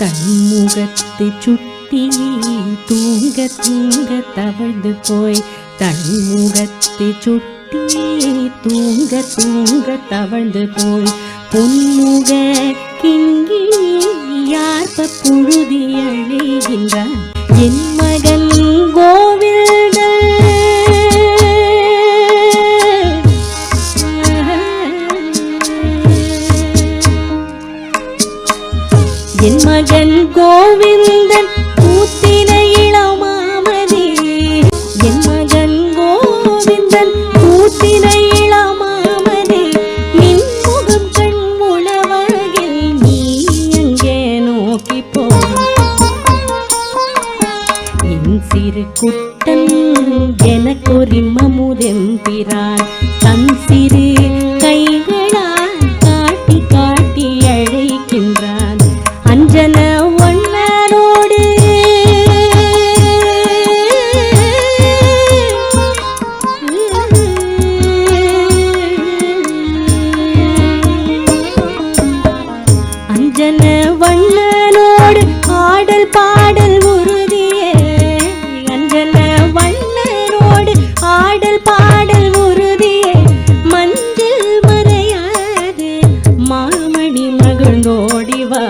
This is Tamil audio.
தன்முகத்தை சுட்டி தூங்க தூங்க தவழ்ந்து போய். தன்முகத்தை சுட்டி தூங்க தூங்க தவழ்ந்து போய். பொன்முக கிங்கி யார்ப புழுதி அழைகின்றான்? என் என் மகன் கோவிந்தன் கூத்தின இளமாமதி. என் மகன் கோவிந்தன் கூத்தின இளமாமதி. நின் முகம் கண் உளவகில் நீ எங்கே நோக்கி போ. என் சிறு குட்டன் எனக்கொரு மமுதெம்பிரான் மகிழ்ந்தோடிவா